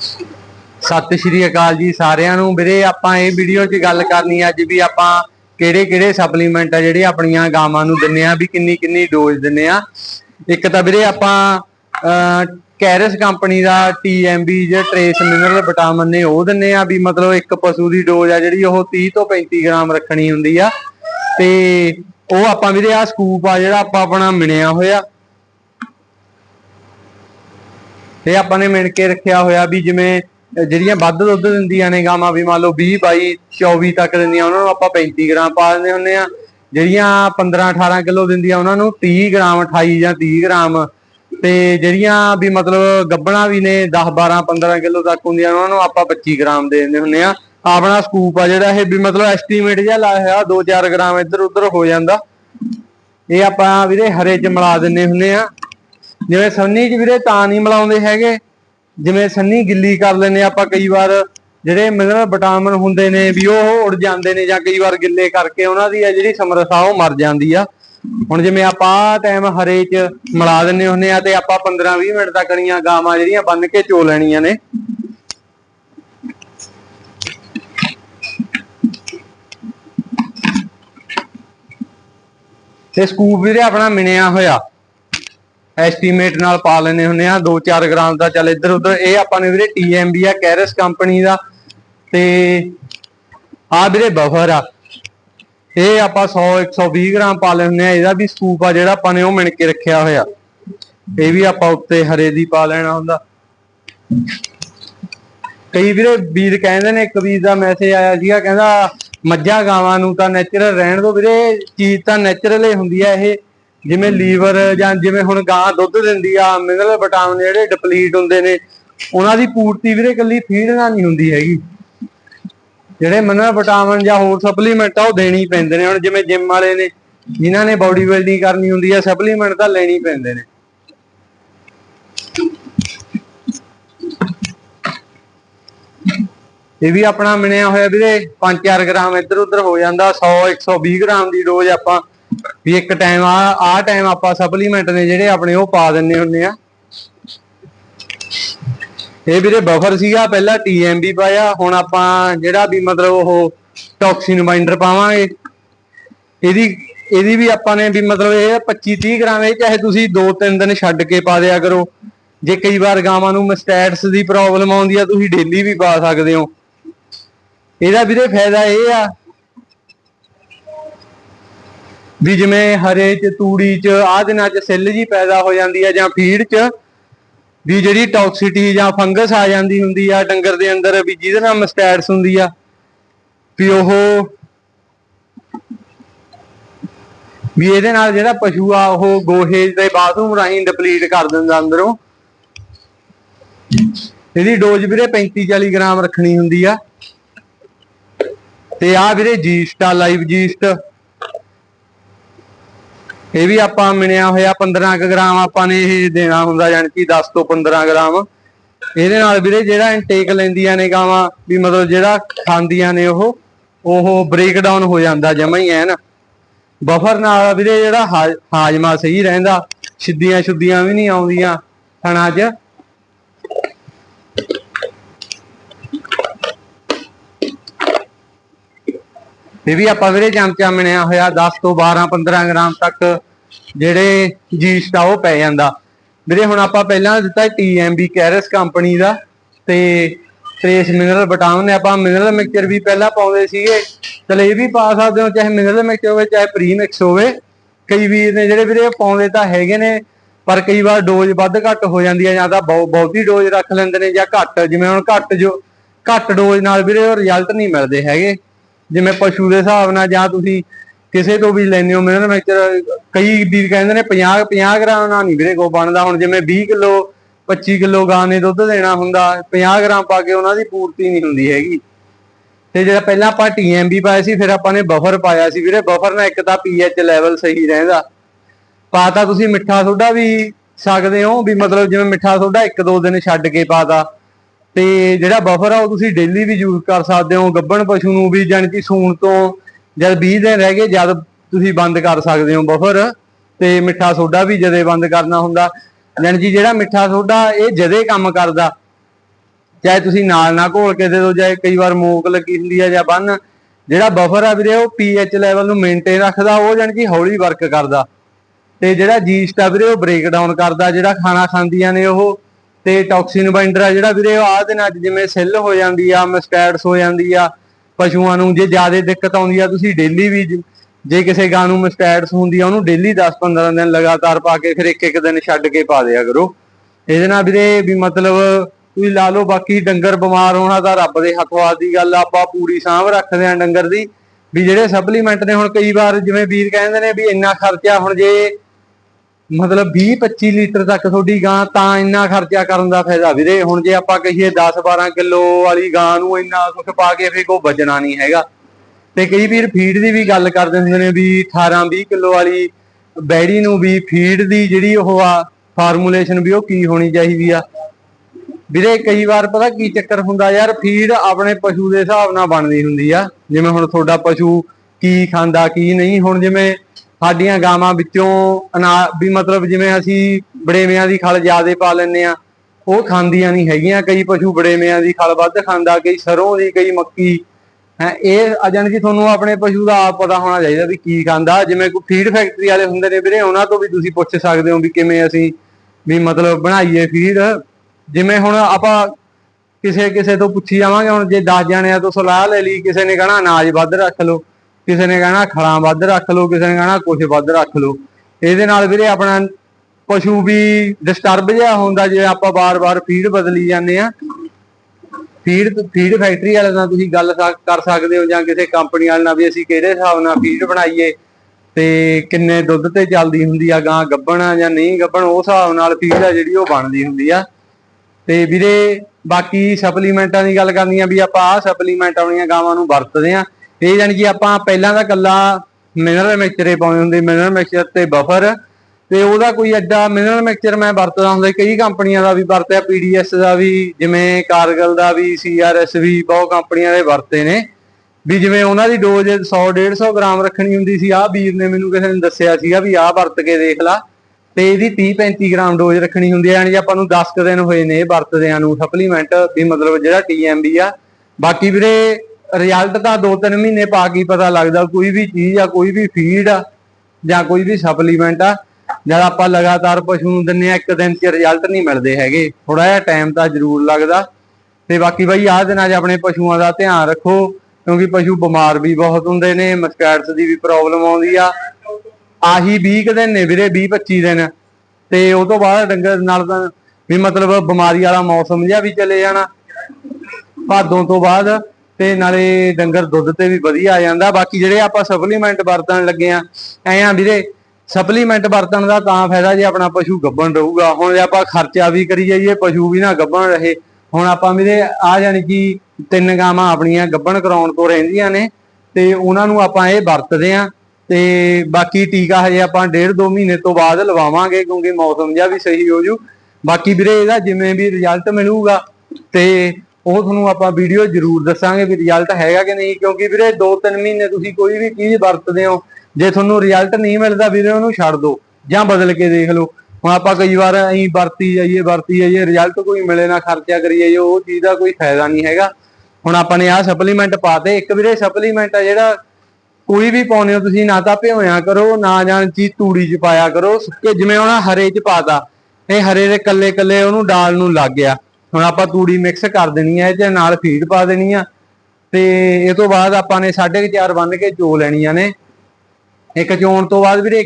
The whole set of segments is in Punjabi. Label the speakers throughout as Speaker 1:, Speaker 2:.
Speaker 1: ਸਤਿ ਸ਼੍ਰੀ ਅਕਾਲ ਜੀ ਸਾਰਿਆਂ ਨੂੰ। ਵੀਰੇ, ਆਪਾਂ ਇਹ ਵੀਡੀਓ 'ਚ ਗੱਲ ਕਰਨੀ ਅੱਜ ਵੀ ਆਪਾਂ ਕਿਹੜੇ ਕਿਹੜੇ ਸਪਲੀਮੈਂਟ ਆ ਜਿਹੜੇ ਆਪਣੀਆਂ ਗਾਵਾਂ ਨੂੰ ਦਿੰਨੇ ਆ, ਵੀ ਕਿੰਨੀ ਕਿੰਨੀ ਡੋਜ਼ ਦਿੰਨੇ ਆ। ਇੱਕ ਤਾਂ ਵੀਰੇ ਆਪਾਂ ਕੈਰਸ ਕੰਪਨੀ ਦਾ ਟੀਐਮਬੀ ਜਿਹੜਾ ਟ੍ਰੇਸ ਮਿਨਰਲ ਵਿਟਾਮਿਨ ਨੇ ਉਹ ਦਿੰਨੇ ਆ, ਵੀ ਮਤਲਬ ਇੱਕ ਪਸ਼ੂ ਦੀ ਡੋਜ਼ ਆ ਜਿਹੜੀ ਉਹ 30 ਤੋਂ 35 ਗ੍ਰਾਮ ਰੱਖਣੀ ਹੁੰਦੀ ਆ। ਤੇ ਉਹ ਆਪਾਂ ਵੀਰੇ ਆ ਸਕੂਪ ਆ ਜਿਹੜਾ ਆਪਾਂ ਆਪਣਾ ਮਿਣਿਆ ਹੋਇਆ। ਇਹ ਆਪਾਂ ਨੇ ਮਿਣ ਕੇ ਰੱਖਿਆ ਹੋਇਆ ਵੀ ਜਿਵੇਂ ਜਿਹੜੀਆਂ ਵੱਧ ਦੁੱਧ ਦਿੰਦੀਆਂ ਨੇ ਗਾਵਾਂ, ਵੀ ਮੰਨ ਲਓ 20 22 24 ਤੱਕ ਦਿੰਦੀਆਂ, ਉਹਨਾਂ ਨੂੰ ਆਪਾਂ 35 ਗ੍ਰਾਮ ਪਾ ਦਿੰਦੇ ਹੁੰਦੇ ਆ ਜਿਹੜੀਆਂ 15 18 ਕਿਲੋ ਦਿੰਦੀਆਂ, ਉਹਨਾਂ ਨੂੰ 30 ਗ੍ਰਾਮ 28 ਜਾਂ 30 ਗ੍ਰਾਮ। ਤੇ ਜਿਹੜੀਆਂ ਵੀ ਮਤਲਬ ਗੱਬਣਾ ਵੀ ਨੇ 10 12 15 ਕਿਲੋ ਤੱਕ ਹੁੰਦੀਆਂ, ਉਹਨਾਂ ਨੂੰ ਆਪਾਂ 25 ਗ੍ਰਾਮ ਦੇ ਦਿੰਦੇ ਹੁੰਦੇ ਆ ਆਪਣਾ ਸਕੂਪ ਆ ਜਿਹੜਾ ਇਹ ਵੀ ਮਤਲਬ ਐਸਟੀਮੇਟ ਜਿਹਾ ਲਾਇਆ ਹੋਇਆ 2-4 ਗ੍ਰਾਮ ਇੱਧਰ ਉੱਧਰ ਹੋ ਜਾਂਦਾ। ਇਹ ਆਪਾਂ ਵੀਰੇ ਹਰੇ ਚ ਮਿਲਾ ਦਿੰਨੇ ਹੁੰਨੇ ਆ ਜਿਵੇਂ ਸੰਨੀ ਚ ਵੀਰੇ ਤਾਂ ਨਹੀਂ ਮਿਲਾਉਂਦੇ ਹੈਗੇ, ਜਿਵੇਂ ਸੰਨੀ ਗਿੱਲੀ ਕਰ ਲੈਨੇ ਆਪਾਂ ਕਈ ਵਾਰ, ਜਿਹੜੇ ਮਿਨਰਲ ਵਿਟਾਮਿਨ ਹੁੰਦੇ ਨੇ ਵੀ ਉਹ ਉੜ ਜਾਂਦੇ ਨੇ ਜਾਂ ਕਈ ਵਾਰ ਗਿੱਲੇ ਕਰਕੇ ਉਹਨਾਂ ਦੀ ਆ ਜਿਹੜੀ ਸਮਰਥਾ ਉਹ ਮਰ ਜਾਂਦੀ ਆ। ਹੁਣ ਜਿਵੇਂ ਆਪਾਂ ਟਾਈਮ ਹਰੇ ਚ ਮਿਲਾ ਦਿੰਨੇ ਹੁੰਨੇ ਆ ਤੇ ਆਪਾਂ 15 20 ਮਿੰਟ ਤੱਕਣੀਆਂ ਗਾਵਾਂ ਜਿਹੜੀਆਂ ਬੰਨ ਕੇ ਚੋ ਲੈਣੀਆਂ ਨੇ। ਤੇ ਸਕੂਪ ਵੀਰੇ ਆਪਣਾ ਮਿਣਿਆ ਹੋਇਆ। ਐਸਟੀਮੇਟ ਨਾਲ ਪਾ ਲੈਨੇ ਹੁੰਨੇ ਆ 2-4 ਗ੍ਰਾਮ ਦਾ। ਚੱਲ ਇੱਧਰ ਉੱਧਰ, ਇਹ ਆਪਾਂ ਨੇ ਵੀਰੇ ਟੀਐਮਬੀ ਆ ਕੈਰਸ ਕੰਪਨੀ ਦਾ। ਤੇ ਆ ਵੀਰੇ ਬਫਰ ਆ। ਇਹ ਆਪਾਂ 100 120 ਗ੍ਰਾਮ ਪਾ ਲੈਨੇ ਆ। ਇਹਦਾ ਵੀ ਸਕੂਪ ਆ ਜਿਹੜਾ ਆਪਾਂ ਨੇ ਉਹ ਮਿਣ ਕੇ ਰੱਖਿਆ ਹੋਇਆ। ਇਹ ਵੀ ਆਪਾਂ ਉੱਤੇ ਹਰੇ ਦੀ ਪਾ ਲੈਣਾ ਹੁੰਦਾ। ਕਈ ਵੀਰੇ ਵੀਰ ਕਹਿੰਦੇ ਨੇ, ਇੱਕ ਵੀਰ ਦਾ ਮੈਸੇਜ ਆਇਆ ਸੀਗਾ, ਕਹਿੰਦਾ, ਮੱਝਾਂ ਗਾਵਾਂ ਨੂੰ ਤਾਂ ਨੇਚਰਲ ਰਹਿਣ ਦੋ ਵੀਰੇ, ਚੀਜ਼ ਤਾਂ ਨੇਚਰਲ ਹੀ ਹੁੰਦੀ ਆ ਇਹ। ਜਿਵੇਂ ਲੀਵਰ ਜਾਂ ਜਿਵੇਂ ਹੁਣ ਗਾਂ ਦੁੱਧ ਦਿੰਦੀ ਆ ਮਿਨਰਲ ਵਿਟਾਮਿਨ ਜਿਹੜੇ ਡਿਪਲੀਟ ਹੁੰਦੇ ਨੇ, ਉਹਨਾਂ ਦੀ ਪੂਰਤੀ ਵੀਰੇ ਇਕੱਲੀ ਫੀਡ ਨਾਲ ਨਹੀਂ ਹੁੰਦੀ ਹੈਗੀ। ਜਿਹੜੇ ਮਿਨਰਲ ਵਿਟਾਮਿਨ ਜਾਂ ਹੋਰ ਸਪਲੀਮੈਂਟ ਆ, ਉਹ ਦੇਣੀ ਪੈਂਦੇ ਨੇ। ਹੁਣ ਜਿਵੇਂ ਜਿਮ ਵਾਲੇ ਨੇ, ਜਿਨ੍ਹਾਂ ਨੇ ਬਾਡੀ ਬਿਲਡਿੰਗ ਕਰਨੀ ਹੁੰਦੀ ਆ ਸਪਲੀਮੈਂਟ ਤਾਂ ਲੈਣੀ ਪੈਂਦੇ ਨੇ। ਇਹ ਵੀ ਆਪਣਾ ਮਿਣਿਆ ਹੋਇਆ ਵੀਰੇ 5-4 ਗ੍ਰਾਮ ਇੱਧਰ ਉੱਧਰ ਹੋ ਜਾਂਦਾ 100 120 ਗ੍ਰਾਮ ਦੀ ਡੋਜ਼ ਆਪਾਂ ਵੀ ਇੱਕ ਟਾਈਮ ਆ ਆ ਟਾਈਮ ਆਪਾਂ ਸਪਲੀਮੈਂਟ ਨੇ ਜਿਹੜੇ ਆਪਣੇ ਉਹ ਪਾ ਦਿੰਨੇ ਹੁੰਨੇ ਆ। ਇਹ ਵੀਰੇ ਬਫਰ ਸੀਗਾ, ਪਹਿਲਾਂ ਟੀਐਮਬੀ ਪਾਇਆ, ਹੁਣ ਆਪਾਂ ਜਿਹੜਾ ਵੀ ਮਤਲਬ ਉਹ ਟੌਕਸਿਨ ਬਾਈਂਡਰ ਪਾਵਾਂਗੇ। ਇਹਦੀ ਇਹਦੀ ਵੀ ਆਪਾਂ ਨੇ ਵੀ ਮਤਲਬ ਇਹ 25 30 ਗ੍ਰਾਮ, ਇਹ ਚਾਹੇ ਤੁਸੀਂ 2-3 ਦਿਨ ਛੱਡ ਕੇ ਪਾ ਦਿਆ ਕਰੋ। ਜੇ ਕਈ ਵਾਰ ਗਾਵਾਂ ਨੂੰ ਮਸਟੈਟਸ ਦੀ ਪ੍ਰੋਬਲਮ ਆਉਂਦੀ ਆ, ਤੁਸੀਂ ਡੇਲੀ ਵੀ ਪਾ ਸਕਦੇ ਹੋ। ਇਹਦਾ ਵੀਰੇ ਫਾਇਦਾ ਇਹ ਆ ਵੀ ਜਿਵੇਂ ਹਰੇ ਚ, ਤੂੜੀ ਚ, ਆਹ ਦਿਨਾਂ ਚ ਸੈੱਲ ਜੀ ਪੈਦਾ ਹੋ ਜਾਂਦੀ ਆ ਜਾਂ ਫੀਡ ਚ, ਵੀ ਜਿਹੜੀ ਟੌਕਸਿਟੀ ਜਾਂ ਫੰਗਸ ਆ ਜਾਂਦੀ ਹੁੰਦੀ ਆ ਡੰਗਰ ਦੇ ਅੰਦਰ, ਵੀ ਜਿਹਦੇ ਨਾਲ ਮਸਟੈਟਸ ਹੁੰਦੀ ਆ, ਵੀ ਉਹ ਵੀ ਇਹਦੇ ਨਾਲ ਜਿਹੜਾ ਪਸ਼ੂ ਆ, ਉਹ ਗੋਹੇ ਦੇ ਬਾਥਰੂਮ ਰਾਹੀਂ ਡਿਪਲੀਟ ਕਰ ਦਿੰਦਾ ਅੰਦਰੋਂ। ਇਹਦੀ ਡੋਜ਼ ਵੀਰੇ 35 40 ਗ੍ਰਾਮ ਰੱਖਣੀ ਹੁੰਦੀ ਆ। ਤੇ ਆ ਵੀਰੇ ਜੀਸਟ ਆ ਲਾਈਵ ਜੀਸਟ ਇਹ ਵੀ ਆਪਾਂ ਮਿਣਿਆ ਹੋਇਆ 15 ਕੁ ਗ੍ਰਾਮ ਆਪਾਂ ਨੇ ਇਹ ਦੇਣਾ ਹੁੰਦਾ ਯਾਨੀ ਕਿ 10 ਤੋਂ 15 ਗ੍ਰਾਮ। ਇਹਦੇ ਨਾਲ ਵੀਰੇ ਜਿਹੜਾ ਇਨਟੇਕ ਲੈਂਦੀਆਂ ਨੇ ਗਾਵਾਂ, ਵੀ ਮਤਲਬ ਜਿਹੜਾ ਖਾਂਦੀਆਂ ਨੇ ਉਹ ਉਹ ਬ੍ਰੇਕ ਡਾਊਨ ਹੋ ਜਾਂਦਾ ਜਮਾ ਹੀ ਐਨ। ਬਫਰ ਨਾਲ ਵੀਰੇ ਜਿਹੜਾ ਹਾ- ਹਾਜਮਾ ਸਹੀ ਰਹਿੰਦਾ ਸਿੱਧੀਆਂ ਸ਼ੁੱਧੀਆਂ ਵੀ ਨਹੀਂ ਆਉਂਦੀਆਂ। ਥਣਾ 'ਚ ਇਹ ਵੀ ਆਪਾਂ ਵੀਰੇ ਚਮਚਾ ਮਿਣਿਆ ਹੋਇਆ 10 ਤੋਂ 12 15 ਗ੍ਰਾਮ ਤੱਕ ਜਿਹੜੇ ਜੀਸਟ ਆ ਉਹ ਪੈ ਜਾਂਦਾ। ਵੀਰੇ ਹੁਣ ਆਪਾਂ ਪਹਿਲਾਂ ਦਿੱਤਾ ਟੀਐਮਬੀ ਕੈਰਸ ਕੰਪਨੀ ਦਾ ਤੇ ਟ੍ਰੇਸ ਮਿਨਰਲ ਵਿਟਾਮਿਨ ਨੇ। ਆਪਾਂ ਮਿਨਰਲ ਮਿਕਸਚਰ ਵੀ ਪਹਿਲਾਂ ਪਾਉਂਦੇ ਸੀਗੇ। ਚਲ ਇਹ ਵੀ ਪਾ ਸਕਦੇ ਹੋ, ਚਾਹੇ ਮਿਨਰਲ ਮਿਕਸਚਰ ਹੋਵੇ, ਚਾਹੇ ਪ੍ਰੀ ਮਿਕਸ ਹੋਵੇ। ਕਈ ਵੀਰ ਨੇ ਜਿਹੜੇ ਵੀਰੇ ਪਾਉਂਦੇ ਤਾਂ ਹੈਗੇ ਨੇ, ਪਰ ਕਈ ਵਾਰ ਡੋਜ਼ ਵੱਧ ਘੱਟ ਹੋ ਜਾਂਦੀ ਹੈ ਜਾਂ ਤਾਂ ਬਹੁ- ਬਹੁਤੀ ਡੋਜ਼ ਰੱਖ ਲੈਂਦੇ ਨੇ ਜਾਂ ਘੱਟ। ਜਿਵੇਂ ਹੁਣ ਘੱਟ ਜੋ, ਘੱਟ ਡੋਜ਼ ਨਾਲ ਵੀਰੇ ਉਹ ਰਿਜ਼ਲਟ ਨਹੀਂ ਮਿਲਦੇ ਹੈਗੇ। ਜਿਵੇਂ ਪਸ਼ੂ ਦੇ ਹਿਸਾਬ ਨਾਲ ਜਾਂ ਤੁਸੀਂ ਕਿਸੇ ਤੋਂ ਵੀ ਲੈਨੇ ਹੋ ਮਿਨਰਲ ਮਿਕਸਚਰ ਕਈ ਵੀਰ ਕਹਿੰਦੇ ਨੇ 50 50 ਗ੍ਰਾਮ ਨਾਲ ਨਹੀਂ ਵੀਰੇ ਕੋ ਬਣਦਾ। ਹੁਣ ਜਿਵੇਂ 20 ਕਿਲੋ 25 ਕਿਲੋ ਗਾਂ ਨੇ ਦੁੱਧ ਦੇਣਾ ਹੁੰਦਾ 50 ਗ੍ਰਾਮ ਪਾ ਕੇ ਉਹਨਾਂ ਦੀ ਪੂਰਤੀ ਨਹੀਂ ਹੁੰਦੀ ਹੈਗੀ। ਤੇ ਜਿਹੜਾ ਪਹਿਲਾਂ ਆਪਾਂ ਟੀਐਮਬੀ ਪਾਇਆ ਸੀ, ਫਿਰ ਆਪਾਂ ਨੇ ਬਫਰ ਪਾਇਆ ਸੀ ਵੀਰੇ। ਬਫਰ ਨਾਲ ਇੱਕ ਤਾਂ ਪੀਐਚ ਲੈਵਲ ਸਹੀ ਰਹਿੰਦਾ। ਪਾਤਾ ਤੁਸੀਂ ਮਿੱਠਾ ਸੋਡਾ ਵੀ ਸਕਦੇ ਹੋ, ਵੀ ਮਤਲਬ ਜਿਵੇਂ ਮਿੱਠਾ ਸੋਡਾ ਇੱਕ ਦੋ ਦਿਨ ਛੱਡ ਕੇ ਪਾਤਾ ਤੇ ਜਿਹੜਾ ਬਫਰ ਆ ਉਹ ਤੁਸੀਂ ਡੇਲੀ ਵੀ ਯੂਜ਼ ਕਰ ਸਕਦੇ ਹੋ, ਗੱਬਣ ਪਸ਼ੂ ਨੂੰ ਵੀ ਜਾਣੀ ਕਿ ਸੂਣ ਤੋਂ ਜਦ 20 ਦਿਨ ਰਹਿ ਗਏ, ਜਦ ਤੁਸੀਂ ਬੰਦ ਕਰ ਸਕਦੇ ਹੋ ਬਫਰ ਤੇ ਮਿੱਠਾ ਸੋਡਾ ਵੀ ਜਦੇ ਬੰਦ ਕਰਨਾ ਹੁੰਦਾ। ਜਾਣੀ ਕਿ ਜਿਹੜਾ ਮਿੱਠਾ ਸੋਡਾ ਇਹ ਜਦੇ ਕੰਮ ਕਰਦਾ, ਚਾਹੇ ਤੁਸੀਂ ਨਾਲ ਨਾ ਘੋਲ ਕੇ ਦੇ ਦਿਓ ਚਾਹੇ ਕਈ ਵਾਰ ਮੋਕ ਲੱਗੀ ਹੁੰਦੀ ਆ ਜਾਂ ਬੰਨ, ਜਿਹੜਾ ਬਫਰ ਆ ਵੀਰੇ ਉਹ ਪੀਐਚ ਲੈਵਲ ਨੂੰ ਮੇਨਟੇਨ ਰੱਖਦਾ, ਉਹ ਜਾਣੀ ਕਿ ਹੌਲੀ ਵਰਕ ਕਰਦਾ। ਤੇ ਜਿਹੜਾ ਜੀਸਟ ਆ ਵੀਰੇ ਉਹ ਬ੍ਰੇਕ ਡਾਊਨ ਕਰਦਾ, ਜਿਹੜਾ ਖਾਣਾ ਖਾਂਦੀਆਂ ਨੇ ਉਹ ਤੇ ਟੌਕਸਿਨ ਬਾਈਂਡਰ ਆ ਜਿਹੜਾ ਵੀਰੇ ਆਹ ਦਿਨਾਂ 'ਚ ਜਿਵੇਂ ਸੈੱਲ ਹੋ ਜਾਂਦੀ ਆ ਮਸਟੈਡਸ ਹੋ ਜਾਂਦੀ ਆ, ਪਸ਼ੂਆਂ ਨੂੰ ਜੇ ਜ਼ਿਆਦਾ ਦਿੱਕਤ ਆਉਂਦੀ ਆ, ਤੁਸੀਂ ਡੇਲੀ ਵੀ ਜੇ ਕਿਸੇ ਗਾਂ ਨੂੰ ਮਸਟੈਡਸ ਹੁੰਦੀ ਆ, ਉਹਨੂੰ ਡੇਲੀ 10-15 ਦਿਨ ਲਗਾਤਾਰ ਪਾ ਕੇ ਫਿਰ ਇੱਕ ਇੱਕ ਦਿਨ ਛੱਡ ਕੇ ਪਾ ਦਿਆ ਕਰੋ। ਇਹਦੇ ਨਾਲ ਵੀਰੇ ਵੀ ਮਤਲਬ ਤੁਸੀਂ ਲਾ ਲਓ ਬਾਕੀ ਡੰਗਰ ਬਿਮਾਰ ਹੋਣਾ ਤਾਂ ਰੱਬ ਦੇ ਹੱਥ ਦੀ ਗੱਲ ਆਪਾਂ ਪੂਰੀ ਸਾਂਭ ਰੱਖਦੇ ਆ ਡੰਗਰ ਦੀ। ਵੀ ਜਿਹੜੇ ਸਪਲੀਮੈਂਟ ਨੇ ਹੁਣ ਕਈ ਵਾਰ ਜਿਵੇਂ ਵੀਰ ਕਹਿੰਦੇ ਨੇ ਵੀ ਇੰਨਾ ਖਰਚਾ ਹੁਣ ਜੇ ਮਤਲਬ 20 25 ਲੀਟਰ ਤੱਕ ਤੁਹਾਡੀ ਗਾਂ ਤਾਂ ਇੰਨਾ ਖਰਚਾ ਕਰਨ ਦਾ ਫਾਇਦਾ ਵੀਰੇ। ਹੁਣ ਜੇ ਆਪਾਂ ਕਹੀਏ 10 12 ਕਿਲੋ ਵਾਲੀ ਗਾਂ ਨੂੰ ਇੰਨਾ ਕੁਝ ਪਾ ਕੇ ਫੇ ਕੋ ਬਚਣਾ ਨਹੀਂ ਹੈਗਾ। ਤੇ ਕਈ ਵੀਰ ਫੀਡ ਦੀ ਵੀ ਗੱਲ ਕਰ ਦਿੰਦੇ ਨੇ ਵੀ 18 20 ਕਿਲੋ ਵਾਲੀ ਬੈੜੀ ਨੂੰ ਵੀ ਫੀਡ ਦੀ ਜਿਹੜੀ ਉਹ ਆ ਫਾਰਮੂਲੇਸ਼ਨ ਵੀ ਉਹ ਕੀ ਹੋਣੀ ਚਾਹੀਦੀ ਆ। ਵੀਰੇ ਕਈ ਵਾਰ ਪਤਾ ਕੀ ਚੱਕਰ ਹੁੰਦਾ ਯਾਰ, ਫੀਡ ਆਪਣੇ ਪਸ਼ੂ ਦੇ ਹਿਸਾਬ ਨਾਲ ਬਣਦੀ ਹੁੰਦੀ ਆ। ਜਿਵੇਂ ਹੁਣ ਤੁਹਾਡਾ ਪਸ਼ੂ ਕੀ ਖਾਂਦਾ, ਕੀ ਨਹੀਂ। ਹੁਣ ਜਿਵੇਂ ਸਾਡੀਆਂ ਗਾਵਾਂ ਵਿੱਚੋਂ ਅਨਾ, ਵੀ ਮਤਲਬ ਜਿਵੇਂ ਅਸੀਂ ਬੜੇਵਿਆਂ ਦੀ ਖਲ ਜ਼ਿਆਦੇ ਪਾ ਲੈਂਦੇ ਆ ਉਹ ਖਾਂਦੀਆਂ ਨਹੀਂ ਹੈਗੀਆਂ। ਕਈ ਪਸ਼ੂ ਬੜੇਵਿਆਂ ਦੀ ਖਲ ਵੱਧ ਖਾਂਦਾ, ਕਈ ਸਰੋਂ ਦੀ, ਕਈ ਮੱਕੀ। ਹੈ, ਇਹ ਅਜਣ ਕਿ ਤੁਹਾਨੂੰ ਆਪਣੇ ਪਸ਼ੂ ਦਾ ਆਪ ਪਤਾ ਹੋਣਾ ਚਾਹੀਦਾ ਵੀ ਕੀ ਖਾਂਦਾ। ਜਿਵੇਂ ਕੋਈ ਫੀਡ ਫੈਕਟਰੀ ਵਾਲੇ ਹੁੰਦੇ ਨੇ ਵੀਰੇ, ਉਹਨਾਂ ਤੋਂ ਵੀ ਤੁਸੀਂ ਪੁੱਛ ਸਕਦੇ ਹੋ ਵੀ ਕਿਵੇਂ ਅਸੀਂ ਵੀ ਮਤਲਬ ਬਣਾਈਏ ਫੀਡ ਜਿਵੇਂ ਹੁਣ ਆਪਾਂ ਕਿਸੇ ਕਿਸੇ ਤੋਂ ਪੁੱਛੀ ਜਾਵਾਂਗੇ, ਹੁਣ ਜੇ 10 ਜਣਿਆਂ ਤੋਂ ਸਲਾਹ ਲੈ ਲਈ, ਕਿਸੇ ਨੇ ਕਹਣਾ ਅਨਾਜ ਵੱਧ ਰੱਖ ਲਓ। ਕਿਸੇ ਨੇ ਕਹਿਣਾ ਖਲਾਂ ਵੱਧ ਰੱਖ ਲਓ, ਕਿਸੇ ਨੇ ਕਹਿਣਾ ਕੁਝ ਵੱਧ ਰੱਖ ਲਓ। ਇਹਦੇ ਨਾਲ ਵੀਰੇ ਆਪਣਾ ਪਸ਼ੂ ਵੀ ਡਿਸਟਰਬ ਜਿਹਾ ਹੁੰਦਾ ਜੇ ਆਪਾਂ ਬਾਰ-ਬਾਰ ਫੀਡ ਬਦਲੀ ਜਾਂਦੇ ਆ ਫੀਡ ਫੀਡ ਫੈਕਟਰੀ ਵਾਲੇ ਨਾਲ ਤੁਸੀਂ ਗੱਲ ਕਰ ਸਕਦੇ ਹੋ ਜਾਂ ਕਿਸੇ ਕੰਪਨੀ ਵਾਲੇ ਨਾਲ ਵੀ ਅਸੀਂ ਕਿਹੜੇ ਹਿਸਾਬ ਨਾਲ ਫੀਡ ਬਣਾਈਏ। ਤੇ ਕਿੰਨੇ ਦੁੱਧ ਤੇ ਚੱਲਦੀ ਹੁੰਦੀ ਆ, ਗਾਂ ਗੱਭਣ ਜਾਂ ਨਹੀਂ ਗੱਭਣ ਉਸ ਹਿਸਾਬ ਨਾਲ ਫੀਡ ਆ ਜਿਹੜੀ ਉਹ ਬਣਦੀ ਹੁੰਦੀ ਆ। ਤੇ ਵੀਰੇ ਬਾਕੀ ਸਪਲੀਮੈਂਟਾਂ ਦੀ ਗੱਲ ਕਰਨੀ ਆ ਵੀ ਆਪਾਂ ਆਹ ਸਪਲੀਮੈਂਟ ਆਪਣੀਆਂ ਗਾਵਾਂ ਨੂੰ ਵਰਤਦੇ ਆ ਇਹ ਜਾਣੀ ਕਿ ਆਪਾਂ ਪਹਿਲਾਂ ਦਾ ਕੱਲਾ ਮਿਨਰਲ ਮਿਕਸਚਰ ਪਾਉਂਦੇ ਹੁੰਦੇ ਮਿਨਰਲ ਮਿਕਸਚਰ ਤੇ ਬਫਰ ਤੇ ਉਹਦਾ ਕੋਈ ਐਡਾ ਮਿਨਰਲ ਮਿਕਸਚਰ ਮੈਂ ਵਰਤਦਾ ਹੁੰਦਾ ਕਈ ਕੰਪਨੀਆਂ ਦਾ ਵੀ ਵਰਤਿਆ ਪੀਡੀਐਸ ਦਾ ਵੀ, ਜਿਵੇਂ ਕਾਰਗਲ ਦਾ ਵੀ ਸੀਆਰਐਸ ਵੀ, ਬਹੁਤ ਕੰਪਨੀਆਂ ਦੇ ਵਰਤੇ ਨੇ। ਵੀ ਜਿਵੇਂ ਉਹਨਾਂ ਦੀ ਡੋਜ਼ 100 150 ਗ੍ਰਾਮ ਰੱਖਣੀ ਹੁੰਦੀ ਸੀ, ਆਹ ਵੀਰ ਨੇ ਮੈਨੂੰ ਕਿਸੇ ਨੇ ਦੱਸਿਆ ਸੀਗਾ ਵੀ ਆਹ ਵਰਤ ਕੇ ਦੇਖ ਲਾ। ਤੇ ਇਹਦੀ 30 35 ਗ੍ਰਾਮ ਡੋਜ਼ ਰੱਖਣੀ ਹੁੰਦੀ ਹੈ ਯਾਨੀ ਕਿ ਆਪਾਂ ਨੂੰ 10 ਕੁ ਦਿਨ ਹੋਏ ਨੇ ਵਰਤਦਿਆਂ ਨੂੰ ਸਪਲੀਮੈਂਟ ਵੀ ਮਤਲਬ ਜਿਹੜਾ ਟੀਐਮਬੀ ਆ। ਬਾਕੀ ਵੀਰੇ ਰਿਜ਼ਲਟ ਤਾਂ 2-3 ਮਹੀਨੇ ਪਾ ਕੇ ਪਤਾ ਲੱਗਦਾ, ਕੋਈ ਵੀ ਚੀਜ਼ ਆ, ਕੋਈ ਵੀ ਫੀਡ ਆ, ਜਾਂ ਕੋਈ ਵੀ ਸਪਲੀਮੈਂਟ ਆ, ਜਦ ਆਪਾਂ ਲਗਾਤਾਰ ਪਸ਼ੂ ਨੂੰ ਦਿੰਨੇ ਆ ਇੱਕ ਦਿਨ 'ਚ ਰਿਜ਼ਲਟ ਨਹੀਂ ਮਿਲਦੇ ਹੈਗੇ। ਥੋੜਾ ਜਿਹਾ ਟਾਈਮ ਤਾਂ ਜ਼ਰੂਰ ਲੱਗਦਾ। ਤੇ ਬਾਕੀ ਬਾਈ, ਆਹ ਦਿਨਾਂ 'ਚ ਆਪਣੇ ਪਸ਼ੂਆਂ ਦਾ ਧਿਆਨ ਰੱਖੋ, ਕਿਉਂਕਿ ਪਸ਼ੂ ਬਿਮਾਰ ਵੀ ਬਹੁਤ ਹੁੰਦੇ ਨੇ, ਮਸਕੈਟਸ ਦੀ ਵੀ ਪ੍ਰੋਬਲਮ ਆਉਂਦੀ ਆ। ਆਹੀ 20 ਕੁ ਦਿਨ ਨੇ ਵੀਰੇ 20 25 ਦਿਨ। ਤੇ ਉਹ ਤੋਂ ਬਾਅਦ ਡੰਗਰ ਨਾਲ ਤਾਂ ਵੀ ਮਤਲਬ ਬਿਮਾਰੀ ਵਾਲਾ ਮੌਸਮ ਜਿਹਾ ਵੀ ਚਲੇ ਜਾਣਾ। ਭਾਦੋਂ ਤੋਂ ਬਾਅਦ ਤੇ ਨਾਲੇ ਡੰਗਰ ਦੁੱਧ ਤੇ ਵੀ ਵਧੀਆ ਆ ਜਾਂਦਾ। ਬਾਕੀ ਜਿਹੜੇ ਆਪਾਂ ਸਪਲੀਮੈਂਟ ਵਰਤਣ ਲੱਗੇ ਆ, ਐ ਆ ਵੀਰੇ ਸਪਲੀਮੈਂਟ ਵਰਤਣ ਦਾ ਤਾਂ ਫਾਇਦਾ ਜੇ ਆਪਣਾ ਪਸ਼ੂ ਗੱਬਣ ਰਹੂਗਾ। ਹੁਣ ਜੇ ਆਪਾਂ ਖਰਚਾ ਵੀ ਕਰੀ ਜਾਈਏ, ਪਸ਼ੂ ਵੀ ਨਾ ਗੱਬਣ ਰਹੇ। ਹੁਣ ਆਪਾਂ ਵੀਰੇ ਆ ਜਾਣੀ ਕਿ ਤਿੰਨ ਗਾਵਾਂ ਆਪਣੀਆਂ ਗੱਬਣ ਕਰਾਉਣ ਤੋਂ ਰਹਿੰਦੀਆਂ ਨੇ, ਤੇ ਉਹਨਾਂ ਨੂੰ ਆਪਾਂ ਇਹ ਵਰਤਦੇ ਆ। ਤੇ ਬਾਕੀ ਟੀਕਾ ਹਜੇ ਆਪਾਂ ਡੇਢ ਦੋ ਮਹੀਨੇ ਤੋਂ ਬਾਅਦ ਲਵਾਵਾਂਗੇ, ਕਿਉਂਕਿ ਮੌਸਮ ਜਿਹਾ ਵੀ ਸਹੀ ਹੋ ਜੂ। ਬਾਕੀ ਵੀਰੇ, ਇਹਦਾ ਜਿਵੇਂ ਵੀ ਰਿਜ਼ਲਟ ਮਿਲੂਗਾ, ਤੇ ਉਹ ਤੁਹਾਨੂੰ ਆਪਾਂ ਵੀਡੀਓ ਜ਼ਰੂਰ ਦੱਸਾਂਗੇ ਵੀ ਰਿਜ਼ਲਟ ਹੈਗਾ ਕਿ ਨਹੀਂ, ਕਿਉਂਕਿ ਵੀਰੇ 2-3 ਮਹੀਨੇ ਤੁਸੀਂ ਕੋਈ ਵੀ ਚੀਜ਼ ਵਰਤਦੇ ਹੋ, ਜੇ ਤੁਹਾਨੂੰ ਰਿਜ਼ਲਟ ਨਹੀਂ ਮਿਲਦਾ ਵੀਰੇ, ਉਹਨੂੰ ਛੱਡ ਦਿਓ ਜਾਂ ਬਦਲ ਕੇ ਦੇਖ ਲਓ। ਹੁਣ ਆਪਾਂ ਕਈ ਵਾਰ ਐਂ ਵਰਤੀ ਜਾਈਏ ਵਰਤੀ ਜਾਈਏ ਰਿਜ਼ਲਟ ਕੋਈ ਮਿਲੇ ਨਾ ਖਰਚਿਆ ਕਰੀਏ ਜਾਈਏ ਉਹ ਚੀਜ਼ ਦਾ ਕੋਈ ਫਾਇਦਾ ਨਹੀਂ ਹੈਗਾ। ਹੁਣ ਆਪਾਂ ਨੇ ਆਹ ਸਪਲੀਮੈਂਟ ਪਾਤੇ ਇੱਕ ਵੀਰੇ ਸਪਲੀਮੈਂਟ ਆ ਜਿਹੜਾ ਕੋਈ ਵੀ ਪਾਉਨੇ ਹੋ ਤੁਸੀਂ, ਨਾ ਤਾਂ ਭਿਓਇਆ ਕਰੋ, ਨਾ ਜਾਣ ਚੀਜ਼ ਤੂੜੀ 'ਚ ਪਾਇਆ ਕਰੋ, ਸੁੱਕੇ ਜਿਵੇਂ ਉਹਨਾਂ ਹਰੇ 'ਚ ਪਾਤਾ, ਇਹ ਹਰੇ ਦੇ ਕੱਲੇ ਕੱਲੇ ਉਹਨੂੰ ਡਾਲ ਨੂੰ ਲੱਗ ਗਿਆ। ਹੁਣ ਆਪਾਂ ਤੂੜੀ ਮਿਕਸ ਕਰ ਦੇਣੀ ਆ, ਇਹਦੇ ਨਾਲ ਫੀਡ ਪਾ ਦੇਣੀ ਆ, ਤੇ ਇਹ ਤੋਂ ਬਾਅਦ ਆਪਾਂ ਨੇ 4.5 ਬੰਨ ਕੇ ਚੋ ਲੈਣੀਆਂ ਨੇ। ਇੱਕ ਚੋਣ ਤੋਂ ਬਾਅਦ ਵੀਰੇ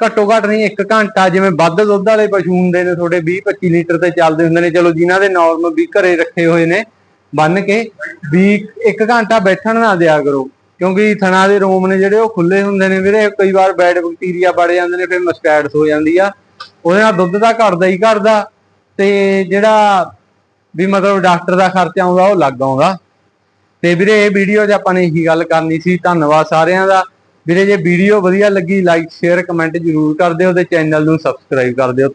Speaker 1: ਘੱਟੋ ਘੱਟ ਨਹੀਂ 1 ਘੰਟਾ ਜਿਵੇਂ ਵੱਧ ਦੁੱਧ ਵਾਲੇ ਪਸ਼ੂ ਹੁੰਦੇ ਨੇ, ਤੁਹਾਡੇ 20 25 ਲੀਟਰ ਤੇ ਚੱਲਦੇ ਹੁੰਦੇ ਨੇ, ਚਲੋ ਜਿਨ੍ਹਾਂ ਦੇ ਨਾਰਮਲ ਵੀ ਘਰੇ ਰੱਖੇ ਹੋਏ ਨੇ ਬੰਨ ਕੇ, ਵੀ 1 ਘੰਟਾ ਬੈਠਣ ਨਾ ਦਿਆ ਕਰੋ, ਕਿਉਂਕਿ ਥਣਾ ਦੇ ਰੋਮ ਨੇ ਜਿਹੜੇ ਉਹ ਖੁੱਲੇ ਹੁੰਦੇ ਨੇ ਵੀਰੇ, ਕਈ ਵਾਰ ਬੈਡ ਬੈਕਟੀਰੀਆ ਵੜ ਜਾਂਦੇ ਨੇ, ਫਿਰ ਮਸਕੈਟਸ ਹੋ ਜਾਂਦੀ ਆ, ਉਹਦੇ ਨਾਲ ਦੁੱਧ ਦਾ ਘਟਦਾ ਹੀ ਘਟਦਾ, ਤੇ ਜਿਹੜਾ ਵੀ ਮਤਲਬ ਡਾਕਟਰ ਦਾ ਖਰਚਾ ਆਉਂਦਾ, ਉਹ ਲੱਗ ਆਉਂਦਾ। ਤੇ ਵੀਰੇ, ਇਹ ਵੀਡੀਓ 'ਚ ਆਪਾਂ ਨੇ ਇਹੀ ਗੱਲ ਕਰਨੀ ਸੀ, ਧੰਨਵਾਦ ਸਾਰਿਆਂ ਦਾ। ਵੀਰੇ, ਜੇ ਵੀਡੀਓ ਵਧੀਆ ਲੱਗੀ ਲਾਈਕ ਸ਼ੇਅਰ ਕਮੈਂਟ ਜ਼ਰੂਰ ਕਰ ਦਿਓ ਤੇ ਚੈਨਲ ਨੂੰ ਸਬਸਕ੍ਰਾਈਬ ਕਰ ਦਿਓ।